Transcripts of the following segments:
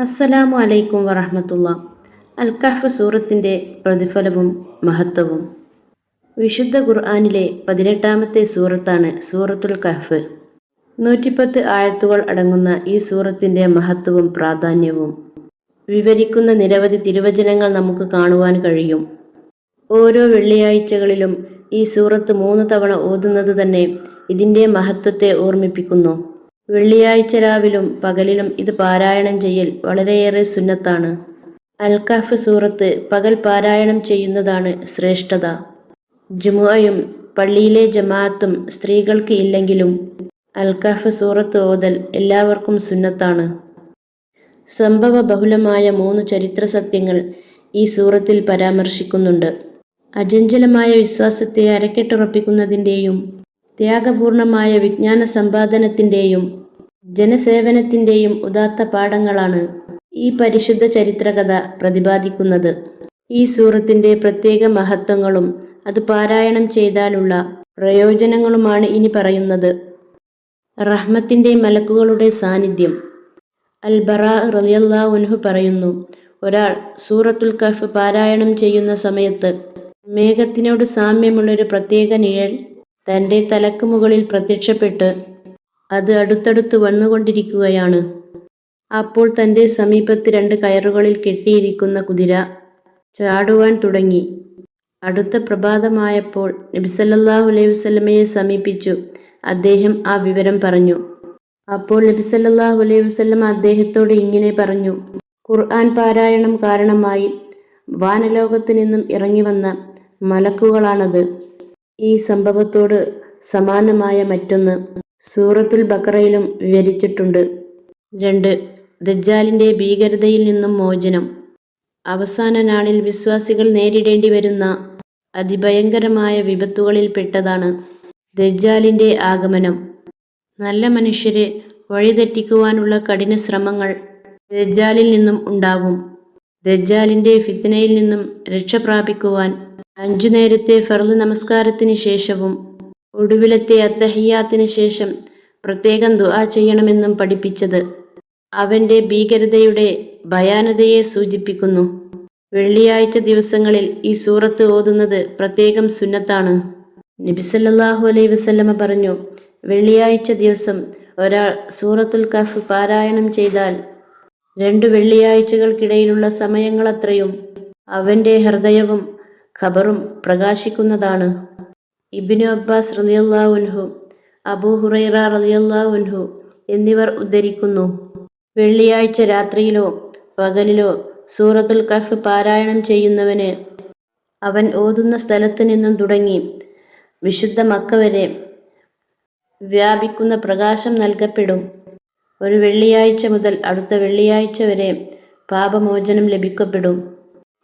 അസ്സലാമു അലൈക്കും വറഹമത്തുള്ള. അൽ കഹ്ഫ് സൂറത്തിന്റെ പ്രതിഫലവും മഹത്വവും. വിശുദ്ധ ഖുർആാനിലെ പതിനെട്ടാമത്തെ സൂറത്താണ് സൂറത്തുൽ കഹ്ഫ് നൂറ്റിപ്പത്ത് ആയത്തുകൾ അടങ്ങുന്ന ഈ സൂറത്തിന്റെ മഹത്വവും പ്രാധാന്യവും. വിവരിക്കുന്ന നിരവധി തിരുവചനങ്ങൾ നമുക്ക് കാണുവാൻ കഴിയും. ഓരോ വെള്ളിയാഴ്ചകളിലും ഈ സൂറത്ത് മൂന്ന് തവണ ഓതുന്നത് തന്നെ ഇതിന്റെ മഹത്വത്തെ ഓർമ്മിപ്പിക്കുന്നു. വെള്ളിയാഴ്ച രാവിലും പകലിലും ഇത് പാരായണം ചെയ്യൽ വളരെയേറെ സുന്നത്താണ്. അൽക്കാഫ് സൂറത്ത് പകൽ പാരായണം ചെയ്യുന്നതാണ് ശ്രേഷ്ഠത. ജുമുഅയും പള്ളിയിലെ ജമാഅത്തും സ്ത്രീകൾക്ക് ഇല്ലെങ്കിലും അൽക്കാഫ് സൂറത്ത് ഓതൽ എല്ലാവർക്കും സുന്നത്താണ്. സംഭവ ബഹുലമായ മൂന്ന് ചരിത്ര സത്യങ്ങൾ ഈ സൂറത്തിൽ പരാമർശിക്കുന്നുണ്ട്. അചഞ്ചലമായ വിശ്വാസത്തെ അരക്കെട്ടുറപ്പിക്കുന്നതിന്റെയും ത്യാഗപൂർണമായ വിജ്ഞാന സമ്പാദനത്തിന്റെയും ജനസേവനത്തിന്റെയും ഉദാത്ത പാഠങ്ങളാണ് ഈ പരിശുദ്ധ ചരിത്രകഥ പ്രതിപാദിക്കുന്നത്. ഈ സൂറത്തിന്റെ പ്രത്യേക മഹത്വങ്ങളും അത് പാരായണം ചെയ്താലുള്ള പ്രയോജനങ്ങളുമാണ് ഇനി പറയുന്നത്. റഹ്മത്തിന്റെ മലക്കുകളുടെ സാന്നിധ്യം. അൽ ബറാ റലിയല്ലാഹുൻഹു പറയുന്നു ഒരാൾ സൂറത്തുൽ കഫ് പാരായണം ചെയ്യുന്ന സമയത്ത് മേഘത്തിനോട് സാമ്യമുള്ളൊരു പ്രത്യേക നിഴൽ തന്റെ തലക്ക് മുകളിൽ പ്രത്യക്ഷപ്പെട്ട് അത് അടുത്തടുത്ത് വന്നുകൊണ്ടിരിക്കുകയാണ്. അപ്പോൾ തന്റെ സമീപത്ത് രണ്ട് കയറുകളിൽ കെട്ടിയിരിക്കുന്ന കുതിര ചാടുവാൻ തുടങ്ങി. അടുത്ത പ്രഭാതമായപ്പോൾ നബിസല്ലാഹു അലൈഹി വസ്ലമയെ സമീപിച്ചു. അദ്ദേഹം ആ വിവരം പറഞ്ഞു. അപ്പോൾ നബിസല്ലാഹു അലൈഹി വസ്ലം അദ്ദേഹത്തോട് ഇങ്ങനെ പറഞ്ഞു. ഖുർആൻ പാരായണം കാരണമായി വാനലോകത്ത് നിന്നും ഇറങ്ങി വന്ന മലക്കുകളാണത്. ഈ സംഭവത്തോട് സമാനമായ മറ്റൊന്ന് സൂറത്തുൽ ബക്കറയിലും വിവരിച്ചിട്ടുണ്ട്. രണ്ട് ദജ്ജാലിന്റെ ഭീകരതയിൽ നിന്നും മോചനം. അവസാന നാളിൽ വിശ്വാസികൾ നേരിടേണ്ടി വരുന്ന അതിഭയങ്കരമായ വിപത്തുകളിൽ പെട്ടതാണ് ദജ്ജാലിന്റെ ആഗമനം. നല്ല മനുഷ്യരെ വഴിതെറ്റിക്കുവാനുള്ള കഠിന ശ്രമങ്ങൾ ദജ്ജാലിൽ നിന്നും ഉണ്ടാവും. ദജ്ജാലിന്റെ ഫിത്തനയിൽ നിന്നും രക്ഷ പ്രാപിക്കുവാൻ അഞ്ചു നേരത്തെ ഫർൾ നമസ്കാരത്തിന് ശേഷവും ഒടുവിലത്തെ അത്തഹിയാത്തിന് ശേഷം പ്രത്യേകം ദുആ ചെയ്യണമെന്നും പഠിപ്പിച്ചത് അവന്റെ ഭീകരതയുടെ ഭയാനതയെ സൂചിപ്പിക്കുന്നു. വെള്ളിയാഴ്ച ദിവസങ്ങളിൽ ഈ സൂറത്ത് ഓതുന്നത് പ്രത്യേകം സുന്നത്താണ്. നബിസല്ലാഹു അലൈ വസല്ലമ പറഞ്ഞു വെള്ളിയാഴ്ച ദിവസം ഒരാൾ സൂറത്തുൽ കഫ് പാരായണം ചെയ്താൽ രണ്ട് വെള്ളിയാഴ്ചകൾക്കിടയിലുള്ള സമയങ്ങളത്രയും അവന്റെ ഹൃദയവും ഖബറും പ്രകാശിക്കുന്നതാണ്. ഇബിനു അബ്ബാസ് റലിയല്ലാവുൻഹു അബൂ ഹുറൈറ റലിയല്ലാവുൻഹു എന്നിവർ ഉദ്ധരിക്കുന്നു. വെള്ളിയാഴ്ച രാത്രിയിലോ പകലിലോ സൂറത്തുൽ കഫ് പാരായണം ചെയ്യുന്നവന് അവൻ ഓതുന്ന സ്ഥലത്ത് നിന്നും തുടങ്ങി വിശുദ്ധ മക്ക വരെ വ്യാപിക്കുന്ന പ്രകാശം നൽകപ്പെടും. ഒരു വെള്ളിയാഴ്ച മുതൽ അടുത്ത വെള്ളിയാഴ്ച വരെ പാപമോചനം ലഭിക്കപ്പെടും.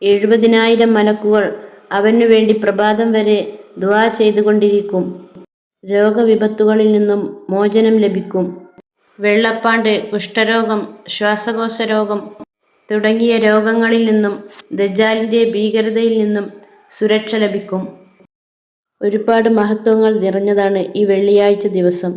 എഴുപതിനായിരം മലക്കുകൾ അവനു വേണ്ടി പ്രഭാതം വരെ ദുവാ ചെയ്തുകൊണ്ടിരിക്കും. രോഗവിപത്തുകളിൽ നിന്നും മോചനം ലഭിക്കും. വെള്ളപ്പാണ്ട് കുഷ്ഠരോഗം ശ്വാസകോശ രോഗം തുടങ്ങിയ രോഗങ്ങളിൽ നിന്നും ദജാലിന്റെ ഭീകരതയിൽ നിന്നും സുരക്ഷ ലഭിക്കും. ഒരുപാട് മഹത്വങ്ങൾ നിറഞ്ഞതാണ് ഈ വെള്ളിയാഴ്ച ദിവസം.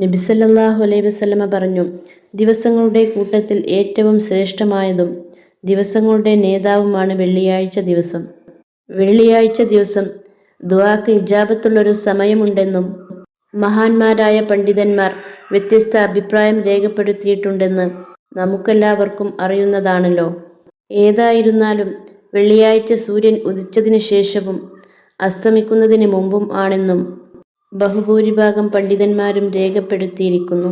നബിസല്ലാഹു അലൈ വസ്ലമ പറഞ്ഞു ദിവസങ്ങളുടെ കൂട്ടത്തിൽ ഏറ്റവും ശ്രേഷ്ഠമായതും ദിവസങ്ങളുടെ നേതാവുമാണ് വെള്ളിയാഴ്ച ദിവസം. വെള്ളിയാഴ്ച ദിവസം ദുവാക്ക് ഇജാബത്തുള്ളൊരു സമയമുണ്ടെന്നും മഹാന്മാരായ പണ്ഡിതന്മാർ വ്യത്യസ്ത അഭിപ്രായം രേഖപ്പെടുത്തിയിട്ടുണ്ടെന്ന് നമുക്കെല്ലാവർക്കും അറിയുന്നതാണല്ലോ. ഏതായിരുന്നാലും വെള്ളിയാഴ്ച സൂര്യൻ ഉദിച്ചതിന് ശേഷവും അസ്തമിക്കുന്നതിന് മുമ്പും ആണെന്നും ബഹുഭൂരിഭാഗം പണ്ഡിതന്മാരും രേഖപ്പെടുത്തിയിരിക്കുന്നു.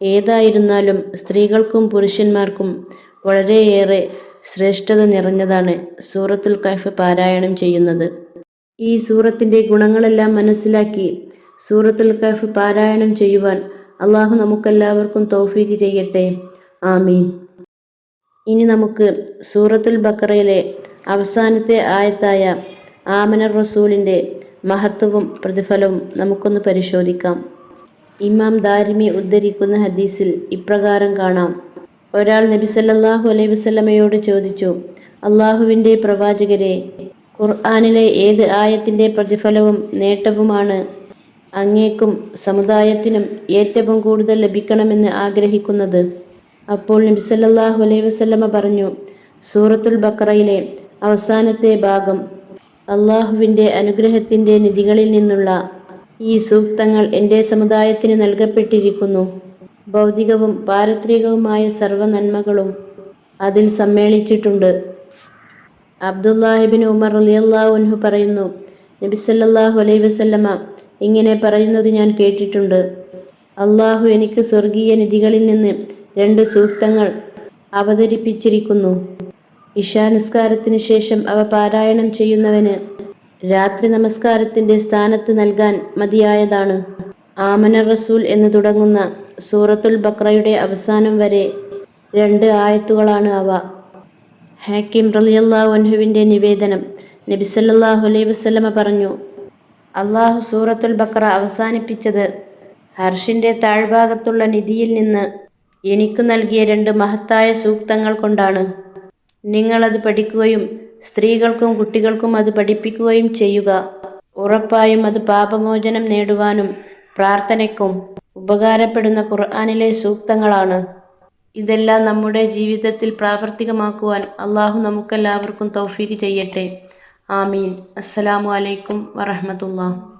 ഏതായിരുന്നാലും സ്ത്രീകൾക്കും പുരുഷന്മാർക്കും വളരെയേറെ ശ്രേഷ്ഠത നിറഞ്ഞതാണ് സൂറത്തുൽ കൈഫ് പാരായണം ചെയ്യുന്നത്. ഈ സൂറത്തിന്റെ ഗുണങ്ങളെല്ലാം മനസ്സിലാക്കി സൂറത്തുൽ കൈഫ് പാരായണം ചെയ്യുവാൻ അള്ളാഹു നമുക്കെല്ലാവർക്കും തൗഫീക്ക് ചെയ്യട്ടെ. ആമീൻ. ഇനി നമുക്ക് സൂറത്തുൽ ബക്കറയിലെ അവസാനത്തെ ആയത്തായ ആമന റസൂലിന്റെ മഹത്വവും പ്രതിഫലവും നമുക്കൊന്ന് പരിശോധിക്കാം. ഇമാം ദാരിമി ഉദ്ധരിക്കുന്ന ഹദീസിൽ ഇപ്രകാരം കാണാം. ഒരാൾ നബി സല്ലല്ലാഹു അലൈഹി വസല്ലമയോട് ചോദിച്ചു അള്ളാഹുവിന്റെ പ്രവാചകരെ ഖുർആാനിലെ ഏത് ആയത്തിന്റെ പ്രതിഫലവും നേട്ടവുമാണ്? അങ്ങേക്കും സമുദായത്തിനും ഏറ്റവും കൂടുതൽ ലഭിക്കണമെന്ന് ആഗ്രഹിക്കുന്നത്? അപ്പോൾ നബി സല്ലല്ലാഹു അലൈഹി വസല്ലമ പറഞ്ഞു സൂറത്തുൽ ബക്രയിലെ അവസാനത്തെ ഭാഗം അള്ളാഹുവിന്റെ അനുഗ്രഹത്തിന്റെ നിധികളിൽ നിന്നുള്ള ഈ സൂക്തങ്ങൾ എന്റെ സമുദായത്തിന് നൽകപ്പെട്ടിരിക്കുന്നു. ഭൗതികവും പാരത്രികവുമായ സർവനന്മകളും അതിൽ സമ്മേളിച്ചിട്ടുണ്ട്. അബ്ദുല്ലാഹിബിൻ ഉമർ റളിയല്ലാഹു അൻഹു പറയുന്നു നബി സല്ലല്ലാഹു അലൈഹി വസല്ലമ ഇങ്ങനെ പറയുന്നത് ഞാൻ കേട്ടിട്ടുണ്ട്. അള്ളാഹു എനിക്ക് സ്വർഗീയ നിധികളിൽ നിന്ന് രണ്ട് സൂക്തങ്ങൾ അവതരിപ്പിച്ചിരിക്കുന്നു. ഇശാ നിസ്കാരത്തിന് ശേഷം അവ പാരായണം ചെയ്യുന്നവന് രാത്രി നമസ്കാരത്തിന്റെ സ്ഥാനത്ത് നൽകാൻ മതിയായതാണ്. ആമന റസൂൽ എന്ന് തുടങ്ങുന്ന സൂറത്തുൽ ബക്രയുടെ അവസാനം വരെ രണ്ട് ആയത്തുകളാണ് അവ. ഹാക്കിം റളിയല്ലാഹു അൻഹുവിന്റെ നിവേദനം നബിസല്ലാഹു അലൈ വസ്ലമ പറഞ്ഞു അള്ളാഹു സൂറത്തുൽ ബക്ര അവസാനിപ്പിച്ചത് ഹർഷിന്റെ താഴ്ഭാഗത്തുള്ള നിധിയിൽ നിന്ന് എനിക്ക് നൽകിയ രണ്ട് മഹത്തായ സൂക്തങ്ങൾ കൊണ്ടാണ്. നിങ്ങളത് പഠിക്കുകയും സ്ത്രീകൾക്കും കുട്ടികൾക്കും അത് പഠിപ്പിക്കുകയും ചെയ്യുക. ഉറപ്പായും അത് പാപമോചനം നേടുവാനും പ്രാർത്ഥനയ്ക്കും ഉപകാരപ്പെടുന്ന ഖുർആാനിലെ സൂക്തങ്ങളാണ്. ഇതെല്ലാം നമ്മുടെ ജീവിതത്തിൽ പ്രാവർത്തികമാക്കുവാൻ അള്ളാഹു നമുക്കെല്ലാവർക്കും തൗഫീക്ക് ചെയ്യട്ടെ. ആമീൻ. അസ്സലാമു അലൈക്കും വറഹ്മത്തുള്ളാഹി.